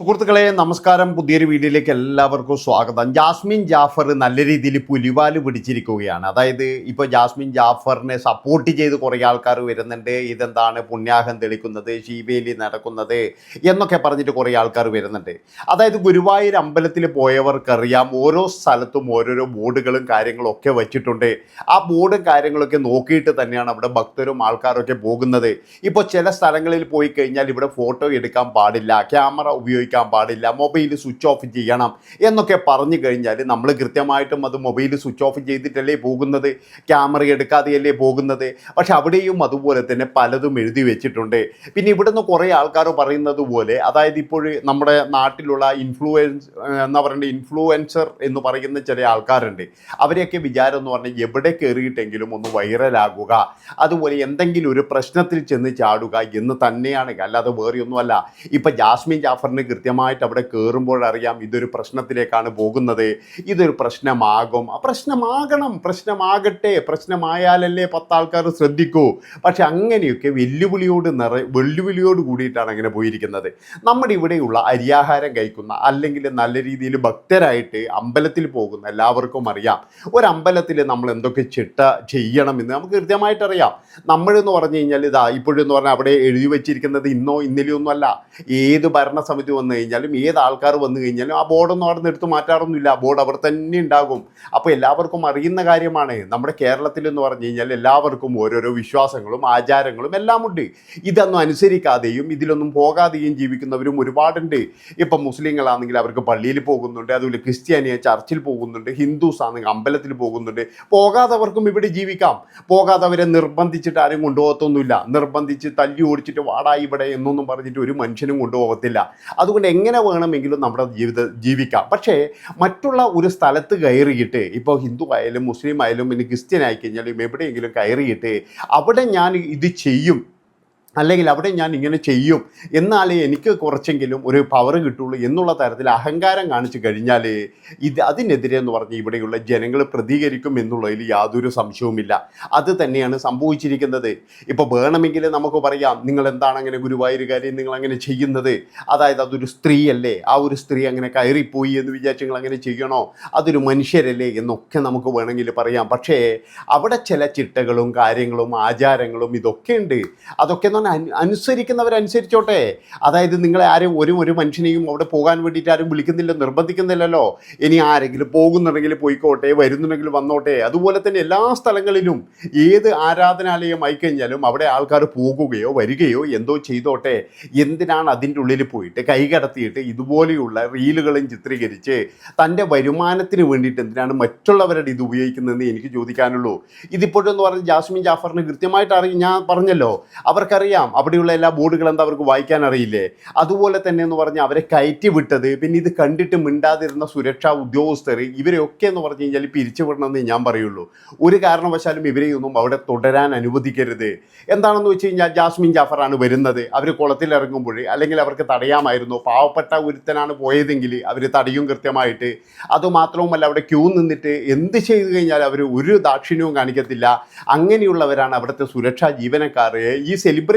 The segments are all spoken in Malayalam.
സുഹൃത്തുക്കളെ നമസ്കാരം. പുതിയൊരു വീഡിയോയിലേക്ക് എല്ലാവർക്കും സ്വാഗതം. ജാസ്മിൻ ജാഫർ നല്ല രീതിയിൽ പുലിവാൽ പിടിച്ചിരിക്കുകയാണ്. അതായത് ഇപ്പോൾ ജാസ്മിൻ ജാഫറിനെ സപ്പോർട്ട് ചെയ്ത് കുറേ ആൾക്കാർ വരുന്നുണ്ട്. ഇതെന്താണ് പുണ്യാഹം തെളിക്കുന്നത് ശീവേലി നടക്കുന്നത് എന്നൊക്കെ പറഞ്ഞിട്ട് കുറേ ആൾക്കാർ വരുന്നുണ്ട്. അതായത് ഗുരുവായൂർ അമ്പലത്തിൽ പോയവർക്കറിയാം ഓരോ സ്ഥലത്തും ഓരോരോ ബോർഡുകളും കാര്യങ്ങളും ഒക്കെ വെച്ചിട്ടുണ്ട്. ആ ബോർഡും കാര്യങ്ങളൊക്കെ നോക്കിയിട്ട് തന്നെയാണ് അവിടെ ഭക്തരും ആൾക്കാരൊക്കെ പോകുന്നത്. ഇപ്പോൾ ചില സ്ഥലങ്ങളിൽ പോയി കഴിഞ്ഞാൽ ഇവിടെ ഫോട്ടോ എടുക്കാൻ പാടില്ല ക്യാമറ ഉപയോഗിക്കാൻ പാടില്ല. മൊബൈൽ സ്വിച്ച് ഓഫ് ചെയ്യണം എന്നൊക്കെ പറഞ്ഞു കഴിഞ്ഞാൽ നമ്മൾ കൃത്യമായിട്ടും അത് മൊബൈൽ സ്വിച്ച് ഓഫ് ചെയ്തിട്ടല്ലേ പോകുന്നത്? ക്യാമറ എടുക്കാതെയല്ലേ പോകുന്നത്? പക്ഷെ അവിടെയും അതുപോലെ തന്നെ പലതും എഴുതി വെച്ചിട്ടുണ്ട്. പിന്നെ ഇവിടുന്ന് കുറേ ആൾക്കാർ പറയുന്നത് പോലെ അതായത് ഇപ്പോൾ നമ്മുടെ നാട്ടിലുള്ള ഇൻഫ്ലുവൻസ് എന്ന് പറയുക ഇൻഫ്ലുവൻസർ എന്ന് പറയുന്ന ചില ആൾക്കാരുണ്ട്. അവരെയൊക്കെ വിചാരം എന്ന് പറഞ്ഞാൽ എവിടെ കയറിയിട്ടെങ്കിലും ഒന്ന് വൈറലാകുക. അതുപോലെ എന്തെങ്കിലും ഒരു പ്രശ്നത്തിൽ ചെന്ന് ചാടുക എന്ന് തന്നെയാണ്. അല്ലാതെ വേറെയൊന്നുമല്ല. ഇപ്പം ജാസ്മിൻ ജാഫറിന് കൃത്യമായിട്ട് അവിടെ കയറുമ്പോഴറിയാം ഇതൊരു പ്രശ്നത്തിലേക്കാണ് പോകുന്നത്. ഇതൊരു പ്രശ്നമാകും. പ്രശ്നമാകണം. പ്രശ്നമാകട്ടെ. പ്രശ്നമായാലല്ലേ പത്താൾക്കാർ ശ്രദ്ധിക്കൂ. പക്ഷെ അങ്ങനെയൊക്കെ വെല്ലുവിളിയോട് നിറ വെല്ലുവിളിയോട് കൂടിയിട്ടാണ് അങ്ങനെ പോയിരിക്കുന്നത്. നമ്മുടെ ഇവിടെയുള്ള അരിയാഹാരം കഴിക്കുന്ന അല്ലെങ്കിൽ നല്ല രീതിയിൽ ഭക്തരായിട്ട് അമ്പലത്തിൽ പോകുന്ന എല്ലാവർക്കും അറിയാം. ഒരു അമ്പലത്തിൽ നമ്മൾ എന്തൊക്കെ ചിട്ട ചെയ്യണമെന്ന് നമുക്ക് കൃത്യമായിട്ട് അറിയാം. നമ്മളെന്ന് പറഞ്ഞു കഴിഞ്ഞാൽ ഇതാ ഇപ്പോഴെന്ന് പറഞ്ഞാൽ അവിടെ എഴുതി വെച്ചിരിക്കുന്നത് ഇന്നോ ഇന്നലെയൊന്നും അല്ല. ഏത് ഭരണസമിതി കഴിഞ്ഞാലും ഏത് ആൾക്കാർ വന്നു കഴിഞ്ഞാലും ആ ബോർഡൊന്നും അവിടെ നിന്ന് എടുത്ത് മാറ്റാറൊന്നുമില്ല. ആ ബോർഡ് അവർ തന്നെ ഉണ്ടാകും. അപ്പോൾ എല്ലാവർക്കും അറിയുന്ന കാര്യമാണ്. നമ്മുടെ കേരളത്തിൽ എന്ന് പറഞ്ഞു കഴിഞ്ഞാൽ എല്ലാവർക്കും ഓരോരോ വിശ്വാസങ്ങളും ആചാരങ്ങളും എല്ലാം ഉണ്ട് ഇതൊന്നും അനുസരിക്കാതെയും ഇതിലൊന്നും പോകാതെയും ജീവിക്കുന്നവരും ഒരുപാടുണ്ട്. ഇപ്പം മുസ്ലിങ്ങളാണെങ്കിൽ അവർക്ക് പള്ളിയിൽ പോകുന്നുണ്ട് അതുപോലെ ക്രിസ്ത്യാനിയെ ചർച്ചിൽ പോകുന്നുണ്ട് ഹിന്ദുസ് ആണെങ്കിൽ അമ്പലത്തിൽ പോകുന്നുണ്ട്. പോകാത്തവർക്കും ഇവിടെ ജീവിക്കാം. പോകാത്തവരെ നിർബന്ധിച്ചിട്ട് ആരും കൊണ്ടുപോകത്തൊന്നുമില്ല. നിർബന്ധിച്ച് തല്ലി ഓടിച്ചിട്ട് വാടാ ഇവിടെ എന്നൊന്നും പറഞ്ഞിട്ട് ഒരു മനുഷ്യനും കൊണ്ടുപോകത്തില്ല. അതുകൊണ്ട് എങ്ങനെ വേണമെങ്കിലും നമ്മുടെ ജീവിത ജീവിക്കാം. പക്ഷേ മറ്റുള്ള ഒരു സ്ഥലത്ത് കയറിയിട്ട് ഇപ്പോൾ ഹിന്ദു ആയാലും മുസ്ലിം ആയാലും ഇനി ക്രിസ്ത്യൻ ആയിക്കഴിഞ്ഞാലും എവിടെയെങ്കിലും കയറിയിട്ട് അവിടെ ഞാൻ ഇത് ചെയ്യും. അല്ലെങ്കിൽ അവിടെ ഞാൻ ഇങ്ങനെ ചെയ്യും. എന്നാലേ എനിക്ക് കുറച്ചെങ്കിലും ഒരു പവർ കിട്ടുള്ളൂ എന്നുള്ള തരത്തിൽ അഹങ്കാരം കാണിച്ചു കഴിഞ്ഞാൽ ഇത് അതിനെതിരെ എന്ന് പറഞ്ഞ് ഇവിടെയുള്ള ജനങ്ങൾ പ്രതികരിക്കും എന്നുള്ളതിൽ യാതൊരു സംശയവുമില്ല. അത് തന്നെയാണ് സംഭവിച്ചിരിക്കുന്നത്. ഇപ്പോൾ വേണമെങ്കിൽ നമുക്ക് പറയാം നിങ്ങൾ എന്താണ് അങ്ങനെ ഗുരുവായൂരുകാരി നിങ്ങൾ അങ്ങനെ ചെയ്യുന്നത്? അതായത് അതൊരു സ്ത്രീയല്ലേ? ആ ഒരു സ്ത്രീ അങ്ങനെ കയറിപ്പോയി എന്ന് വിചാരിച്ച് നിങ്ങൾ അങ്ങനെ ചെയ്യണോ? അതൊരു മനുഷ്യരല്ലേ? എന്നൊക്കെ നമുക്ക് വേണമെങ്കിൽ പറയാം. പക്ഷേ അവിടെ ചില ചിട്ടകളും കാര്യങ്ങളും ആചാരങ്ങളും ഇതൊക്കെ ഉണ്ട്. അതൊക്കെ എന്ന് അനുസരിക്കുന്നവരനുസരിച്ചോട്ടെ. അതായത് നിങ്ങളെ ആരും ഒരു ഒരു മനുഷ്യനെയും അവിടെ പോകാൻ വേണ്ടിയിട്ട് ആരും വിളിക്കുന്നില്ല നിർബന്ധിക്കുന്നില്ലല്ലോ. ഇനി ആരെങ്കിലും പോകുന്നുണ്ടെങ്കിൽ പോയിക്കോട്ടെ വരുന്നുണ്ടെങ്കിൽ വന്നോട്ടെ. അതുപോലെ തന്നെ എല്ലാ സ്ഥലങ്ങളിലും ഏത് ആരാധനാലയം ആയിക്കഴിഞ്ഞാലും അവിടെ ആൾക്കാർ പോകുകയോ വരികയോ എന്തോ ചെയ്തോട്ടെ. എന്തിനാണ് അതിന്റെ ഉള്ളിൽ പോയിട്ട് കൈ കടത്തിയിട്ട് ഇതുപോലെയുള്ള റീലുകളും ചിത്രീകരിച്ച് തന്റെ വരുമാനത്തിന് വേണ്ടിയിട്ട് എന്തിനാണ് മറ്റുള്ളവരുടെ ഇത് ഉപയോഗിക്കുന്നതെന്ന് എനിക്ക് ചോദിക്കാനുള്ളൂ. ഇതിപ്പോഴെന്ന് പറഞ്ഞ് ജാസ്മിൻ ജാഫറിന് കൃത്യമായിട്ട് അറിയും ഞാൻ പറഞ്ഞല്ലോ. അവർക്കറിയാം അവിടെയുള്ള എല്ലാ ബോർഡുകളും എന്താ അവർക്ക് വായിക്കാൻ അറിയില്ലേ? അതുപോലെ തന്നെ എന്ന് പറഞ്ഞാൽ അവരെ കയറ്റി വിട്ടത് പിന്നെ ഇത് കണ്ടിട്ട് മിണ്ടാതിരുന്ന സുരക്ഷാ ഉദ്യോഗസ്ഥർ ഇവരെയൊക്കെ എന്ന് പറഞ്ഞു കഴിഞ്ഞാൽ പിരിച്ചുവിടണമെന്ന് ഞാൻ പറയുള്ളൂ. ഒരു കാരണവശാലും ഇവരെയൊന്നും അവിടെ തുടരാൻ അനുവദിക്കരുത്. എന്താണെന്ന് വെച്ച് കഴിഞ്ഞാൽ ജാസ്മിൻ ജാഫറാണ് വരുന്നത്. അവർ കുളത്തിൽ ഇറങ്ങുമ്പോൾ അല്ലെങ്കിൽ അവർക്ക് തടയാമായിരുന്നു. പാവപ്പെട്ട ഒരുത്തനാണ് പോയതെങ്കിൽ അവർ തടയും കൃത്യമായിട്ട്. അതുമാത്രവുമല്ല അവിടെ ക്യൂ നിന്നിട്ട് എന്ത് ചെയ്തു കഴിഞ്ഞാൽ അവർ ഒരു ദാക്ഷിണ്യവും കാണിക്കത്തില്ല. അങ്ങനെയുള്ളവരാണ് അവിടുത്തെ സുരക്ഷാ ജീവനക്കാർ ഈ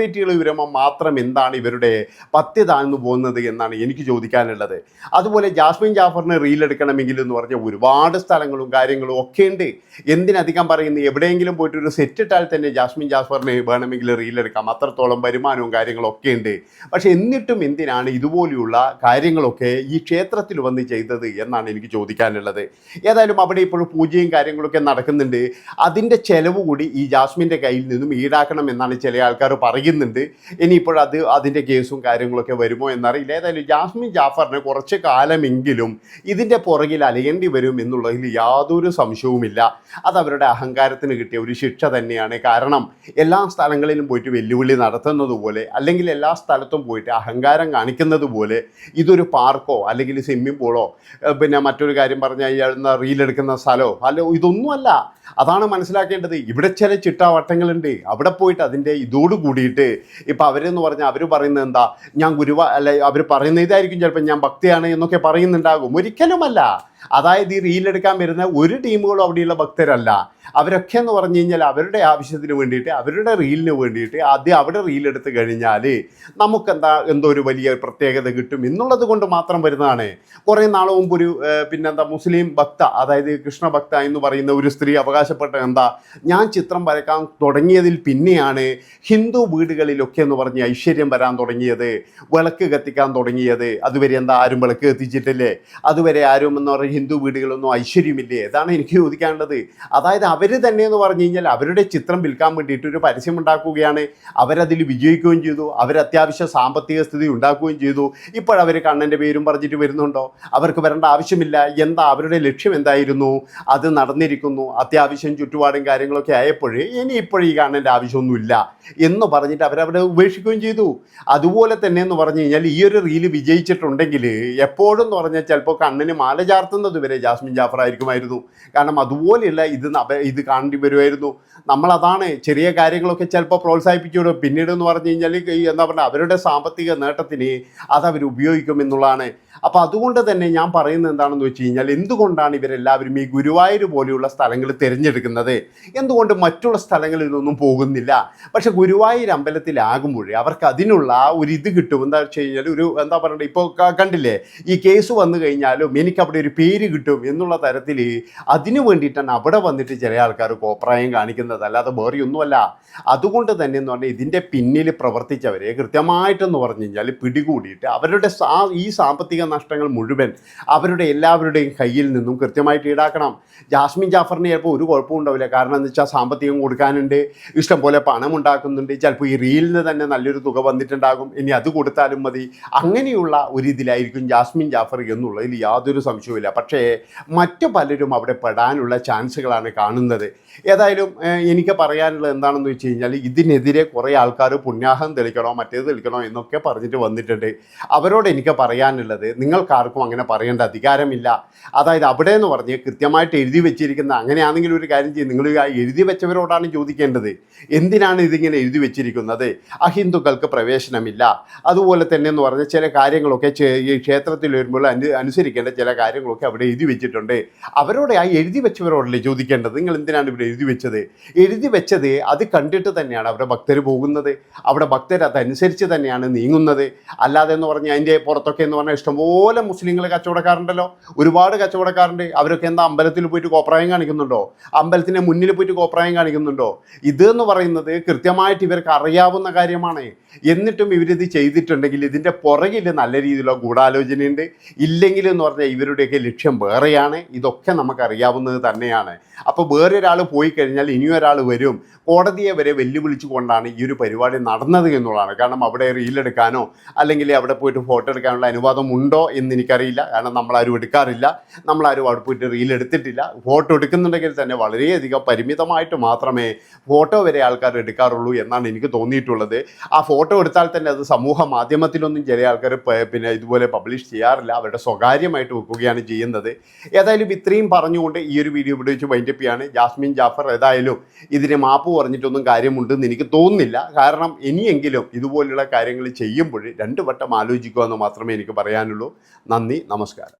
സെലിബ്രിറ്റികൾ വിരമം മാത്രം എന്താണ് ഇവരുടെ പത്യ പോകുന്നത് എന്നാണ് എനിക്ക് ചോദിക്കാനുള്ളത്. അതുപോലെ ജാസ്മിൻ ജാഫറിന് റീലെടുക്കണമെങ്കിൽ എന്ന് പറഞ്ഞാൽ ഒരുപാട് സ്ഥലങ്ങളും കാര്യങ്ങളും ഒക്കെ ഉണ്ട്. എന്തിനധികം പറയുന്നത് എവിടെയെങ്കിലും പോയിട്ട് ഒരു സെറ്റ് ഇട്ടാൽ തന്നെ ജാസ്മിൻ ജാഫറിന് വേണമെങ്കിൽ റീലെടുക്കാം അത്രത്തോളം വരുമാനവും കാര്യങ്ങളും ഒക്കെ ഉണ്ട്. പക്ഷെ എന്നിട്ടും എന്തിനാണ് ഇതുപോലെയുള്ള കാര്യങ്ങളൊക്കെ ഈ ക്ഷേത്രത്തിൽ വന്ന് ചെയ്തത് എന്നാണ് എനിക്ക് ചോദിക്കാനുള്ളത്. ഏതായാലും അവിടെ ഇപ്പോഴും പൂജയും കാര്യങ്ങളൊക്കെ നടക്കുന്നുണ്ട്. അതിന്റെ ചെലവ് കൂടി ഈ ജാസ്മിന്റെ കയ്യിൽ നിന്നും ഈടാക്കണം എന്നാണ് ചില ആൾക്കാർ പറയുന്നുണ്ട് ഇനിയിപ്പോൾ അത് അതിന്റെ കേസും കാര്യങ്ങളൊക്കെ വരുമോ എന്നറിയില്ല. ഏതായാലും ജാസ്മിൻ ജാഫറിന് കുറച്ച് കാലമെങ്കിലും ഇതിന്റെ പുറകിൽ അലയേണ്ടി വരും എന്നുള്ളതിൽ യാതൊരു സംശയവുമില്ല. അത് അവരുടെ അഹങ്കാരത്തിന് കിട്ടിയ ഒരു ശിക്ഷ തന്നെയാണ്. കാരണം എല്ലാ സ്ഥലങ്ങളിലും പോയിട്ട് വെല്ലുവിളി നടത്തുന്നത് പോലെ അല്ലെങ്കിൽ എല്ലാ സ്ഥലത്തും പോയിട്ട് അഹങ്കാരം കാണിക്കുന്നത് പോലെ ഇതൊരു പാർക്കോ അല്ലെങ്കിൽ സ്വിമ്മിംഗ് പൂളോ പിന്നെ മറ്റൊരു കാര്യം പറഞ്ഞാൽ ഇയാളുന്ന റീലെടുക്കുന്ന സ്ഥലമോ അല്ല ഇതൊന്നുമല്ല. അതാണ് മനസ്സിലാക്കേണ്ടത്. ഇവിടെ ചില ചിട്ടാവട്ടങ്ങളുണ്ട്. അവിടെ പോയിട്ട് അതിന്റെ ഇതോട് കൂടിയിട്ട് ഇപ്പം അവരെന്ന് പറഞ്ഞാൽ അവർ പറയുന്നത് എന്താ? ഞാൻ ഗുരുവ അല്ലെ അവർ പറയുന്ന ഇതായിരിക്കും ചിലപ്പോൾ ഞാൻ ഭക്തിയാണ് എന്നൊക്കെ പറയുന്നുണ്ടാകും. ഒരിക്കലുമല്ല. അതായത് ഈ റീലെടുക്കാൻ വരുന്ന ഒരു ടീമുകളും അവിടെയുള്ള ഭക്തരല്ല. അവരൊക്കെ എന്ന് പറഞ്ഞു കഴിഞ്ഞാൽ അവരുടെ ആവശ്യത്തിന് വേണ്ടിയിട്ട് അവരുടെ റീലിന് വേണ്ടിയിട്ട് ആദ്യം അവിടെ റീലെടുത്ത് കഴിഞ്ഞാൽ നമുക്കെന്താ എന്തോ ഒരു വലിയ പ്രത്യേകത കിട്ടും. എന്നുള്ളത് കൊണ്ട് മാത്രം വരുന്നതാണ്. കുറേ നാൾ മുമ്പ് ഒരു പിന്നെന്താ മുസ്ലിം ഭക്ത അതായത് കൃഷ്ണ ഭക്ത എന്ന് പറയുന്ന ഒരു സ്ത്രീ അവകാശപ്പെട്ട എന്താ ഞാൻ ചിത്രം വരക്കാൻ തുടങ്ങിയതിൽ പിന്നെയാണ് ഹിന്ദു വീടുകളിലൊക്കെ എന്ന് പറഞ്ഞ് ഐശ്വര്യം വരാൻ തുടങ്ങിയത് വിളക്ക് കത്തിക്കാൻ തുടങ്ങിയത്. അതുവരെ എന്താ ആരും വിളക്ക് കത്തിച്ചിട്ടില്ലേ? അതുവരെ ആരും എന്ന് ഹിന്ദു വീടുകളൊന്നും ഐശ്വര്യമില്ലേ? അതാണ് എനിക്ക് ചോദിക്കാനുള്ളത്. അതായത് അവർ തന്നെ എന്ന് പറഞ്ഞു കഴിഞ്ഞാൽ അവരുടെ ചിത്രം വിൽക്കാൻ വേണ്ടിയിട്ട് ഒരു പരസ്യം ഉണ്ടാക്കുകയാണ്. അവരതിൽ വിജയിക്കുകയും ചെയ്തു. അവർ അത്യാവശ്യ സാമ്പത്തിക സ്ഥിതി ഉണ്ടാക്കുകയും ചെയ്തു. ഇപ്പോഴവർ കണ്ണന്റെ പേരും പറഞ്ഞിട്ട് വരുന്നുണ്ടോ? അവർക്ക് വരേണ്ട ആവശ്യമില്ല. എന്താ? അവരുടെ ലക്ഷ്യം എന്തായിരുന്നു? അത് നടന്നിരിക്കുന്നു. അത്യാവശ്യം ചുറ്റുപാടും കാര്യങ്ങളൊക്കെ ആയപ്പോഴേ ഇനി ഇപ്പോഴും ഈ കണ്ണന്റെ ആവശ്യമൊന്നുമില്ല എന്ന് പറഞ്ഞിട്ട് അവരവിടെ ഉപേക്ഷിക്കുകയും ചെയ്തു. അതുപോലെ തന്നെ എന്ന് പറഞ്ഞു കഴിഞ്ഞാൽ ഈ ഒരു റീൽ വിജയിച്ചിട്ടുണ്ടെങ്കിൽ എപ്പോഴും എന്ന് പറഞ്ഞാൽ ചിലപ്പോൾ കണ്ണിന് മാല ചാർത്തുന്നത് വരെ ജാസ്മിൻ ജാഫർ ആയിരിക്കുമായിരുന്നു. കാരണം അതുപോലെയല്ല ഇത് ഇത് കാണേണ്ടി വരുമായിരുന്നു. നമ്മളതാണ് ചെറിയ കാര്യങ്ങളൊക്കെ ചിലപ്പോൾ പ്രോത്സാഹിപ്പിച്ചുവിടും പിന്നീട് എന്ന് പറഞ്ഞു കഴിഞ്ഞാൽ എന്താ പറയുക അവരുടെ സാമ്പത്തിക നേട്ടത്തിന് അത് അവർ ഉപയോഗിക്കും എന്നുള്ളതാണ് അപ്പോൾ അതുകൊണ്ട് തന്നെ ഞാൻ പറയുന്നത് എന്താണെന്ന് വെച്ച് കഴിഞ്ഞാൽ എന്തുകൊണ്ടാണ് ഇവരെല്ലാവരും ഈ ഗുരുവായൂർ പോലെയുള്ള സ്ഥലങ്ങൾ തിരഞ്ഞെടുക്കുന്നത്? എന്തുകൊണ്ട് മറ്റുള്ള സ്ഥലങ്ങളിൽ നിന്നൊന്നും പോകുന്നില്ല? പക്ഷേ ഗുരുവായൂർ അമ്പലത്തിലാകുമ്പോഴേ അവർക്ക് അതിനുള്ള ആ ഒരു ഇത് കിട്ടും. എന്താ വെച്ച് കഴിഞ്ഞാൽ ഒരു എന്താ പറയുക ഇപ്പോൾ കണ്ടില്ലേ? ഈ കേസ് വന്നു കഴിഞ്ഞാലും എനിക്ക് അവിടെ ഒരു പേര് കിട്ടും എന്നുള്ള തരത്തിൽ അതിനു വേണ്ടിയിട്ടാണ് അവിടെ വന്നിട്ട് ചില ആൾക്കാർ കോപ്രായം കാണിക്കുന്നത്. അല്ലാതെ വേറെ ഒന്നുമല്ല. അതുകൊണ്ട് തന്നെ എന്ന് പറഞ്ഞാൽ ഇതിന്റെ പിന്നിൽ പ്രവർത്തിച്ചവരെ കൃത്യമായിട്ടെന്ന് പറഞ്ഞു കഴിഞ്ഞാൽ പിടികൂടിയിട്ട് അവരുടെ ഈ സാമ്പത്തിക നഷ്ടങ്ങൾ മുഴുവൻ അവരുടെ എല്ലാവരുടെയും കയ്യിൽ നിന്നും കൃത്യമായിട്ട് ഈടാക്കണം. ജാസ്മിൻ ജാഫറിന് ചിലപ്പോൾ ഒരു കുഴപ്പവും ഉണ്ടാവില്ല. കാരണം എന്ന് വെച്ചാൽ സാമ്പത്തികം കൊടുക്കാനുണ്ട് ഇഷ്ടം പോലെ പണം ഉണ്ടാക്കുന്നുണ്ട്. ചിലപ്പോൾ ഈ റീലിന് തന്നെ നല്ലൊരു തുക വന്നിട്ടുണ്ടാകും. ഇനി അത് കൊടുത്താലും മതി. അങ്ങനെയുള്ള ഒരു ഇതിലായിരിക്കും ജാസ്മിൻ ജാഫർ എന്നുള്ളതിൽ യാതൊരു സംശയവുമില്ല. പക്ഷേ മറ്റു പലരും അവിടെ പെടാനുള്ള ചാൻസുകളാണ് കാണുന്നത്. ഏതായാലും എനിക്ക് പറയാനുള്ളത് എന്താണെന്ന് വെച്ച് കഴിഞ്ഞാൽ ഇതിനെതിരെ കുറേ ആൾക്കാർ പുണ്യാഹം തെളിക്കണോ മറ്റേത് തെളിക്കണോ എന്നൊക്കെ പറഞ്ഞിട്ട് വന്നിട്ടുണ്ട്. അവരോട് എനിക്ക് പറയാനുള്ളത് നിങ്ങൾക്കാർക്കും അങ്ങനെ പറയേണ്ട അധികാരമില്ല. അതായത് അവിടെ എന്ന് പറഞ്ഞ് കൃത്യമായിട്ട് എഴുതി വെച്ചിരിക്കുന്ന അങ്ങനെയാണെങ്കിൽ ഒരു കാര്യം ചെയ്യും. നിങ്ങൾ എഴുതി വെച്ചവരോടാണ് ചോദിക്കേണ്ടത്. എന്തിനാണ് ഇതിങ്ങനെ എഴുതി വെച്ചിരിക്കുന്നത്? അഹിന്ദുക്കൾക്ക് പ്രവേശനമില്ല. അതുപോലെ തന്നെ എന്ന് പറഞ്ഞ ചില കാര്യങ്ങളൊക്കെ ഈ ക്ഷേത്രത്തിൽ വരുമ്പോൾ അനു അനുസരിക്കേണ്ട ചില കാര്യങ്ങളൊക്കെ അവിടെ എഴുതി വെച്ചിട്ടുണ്ട്. അവരോട് ആ എഴുതി വെച്ചവരോടല്ലേ ചോദിക്കേണ്ടത്? നിങ്ങൾ എന്തിനാണ് ഇവിടെ എഴുതി വെച്ചത്? എഴുതി വെച്ചത് അത് കണ്ടിട്ട് തന്നെയാണ് അവിടെ ഭക്തർ പോകുന്നത്. അവിടെ ഭക്തർ അതനുസരിച്ച് തന്നെയാണ് നീങ്ങുന്നത്. അല്ലാതെ എന്ന് പറഞ്ഞാൽ അതിന്റെ പുറത്തൊക്കെ എന്ന് പറഞ്ഞാൽ ഇഷ്ടംപോലെ മുസ്ലിങ്ങൾ കച്ചവടക്കാരുണ്ടല്ലോ. ഒരുപാട് കച്ചവടക്കാരുണ്ട്. അവരൊക്കെ എന്താ അമ്പലത്തിൽ പോയിട്ട് കോപ്രായം കാണിക്കുന്നുണ്ടോ? അമ്പലത്തിന്റെ മുന്നിൽ പോയിട്ട് കോപ്രായം കാണിക്കുന്നുണ്ടോ? ഇത് എന്ന് പറയുന്നത് കൃത്യമായിട്ട് ഇവർക്ക് അറിയാവുന്ന കാര്യമാണ്. എന്നിട്ടും ഇവരിത് ചെയ്തിട്ടുണ്ടെങ്കിൽ ഇതിന്റെ പുറകിൽ നല്ല രീതിയിലുള്ള ഗൂഢാലോചനയുണ്ട്. ഇല്ലെങ്കിൽ എന്ന് പറഞ്ഞാൽ ഇവരുടെയൊക്കെ ലക്ഷ്യം വേറെയാണ്. ഇതൊക്കെ നമുക്കറിയാവുന്നത് തന്നെയാണ്. അപ്പോൾ വേറൊരാൾ പോയി കഴിഞ്ഞാൽ ഇനിയൊരാൾ വരും. കോടതിയെ വരെ വെല്ലുവിളിച്ചു കൊണ്ടാണ് ഈ ഒരു പരിപാടി നടന്നത് എന്നുള്ളതാണ്. കാരണം അവിടെ റീലെടുക്കാനോ അല്ലെങ്കിൽ അവിടെ പോയിട്ട് ഫോട്ടോ എടുക്കാനുള്ള അനുവാദം ഉണ്ടോ എന്ന് എനിക്കറിയില്ല. കാരണം നമ്മളാരും എടുക്കാറില്ല. നമ്മളാരും അവിടെ പോയിട്ട് റീൽ എടുത്തിട്ടില്ല. ഫോട്ടോ എടുക്കുന്നുണ്ടെങ്കിൽ തന്നെ വളരെയധികം പരിമിതമായിട്ട് മാത്രമേ ഫോട്ടോ വരെ ആൾക്കാർ എടുക്കാറുള്ളൂ എന്നാണ് എനിക്ക് തോന്നിയിട്ടുള്ളത്. ആ എടുത്താൽ തന്നെ അത് സമൂഹ മാധ്യമത്തിലൊന്നും ചില ആൾക്കാർ പിന്നെ ഇതുപോലെ പബ്ലിഷ് ചെയ്യാറില്ല. അവരുടെ സ്വകാര്യമായിട്ട് വെക്കുകയാണ് ചെയ്യുന്നത്. ഏതായാലും ഇത്രയും പറഞ്ഞുകൊണ്ട് ഈ ഒരു വീഡിയോ ഇവിടെ വെച്ച് വൈൻഡപ്പ് ചെയ്യാണ്. ജാസ്മിൻ ജാഫർ ഏതായാലും ഇതിന് മാപ്പ് പറഞ്ഞിട്ടൊന്നും കാര്യമുണ്ടെന്ന് എനിക്ക് തോന്നുന്നില്ല. കാരണം ഇനിയെങ്കിലും ഇതുപോലുള്ള കാര്യങ്ങൾ ചെയ്യുമ്പോൾ രണ്ടു വട്ടം ആലോചിക്കുക എന്ന് മാത്രമേ എനിക്ക് പറയാനുള്ളൂ. നന്ദി നമസ്കാരം.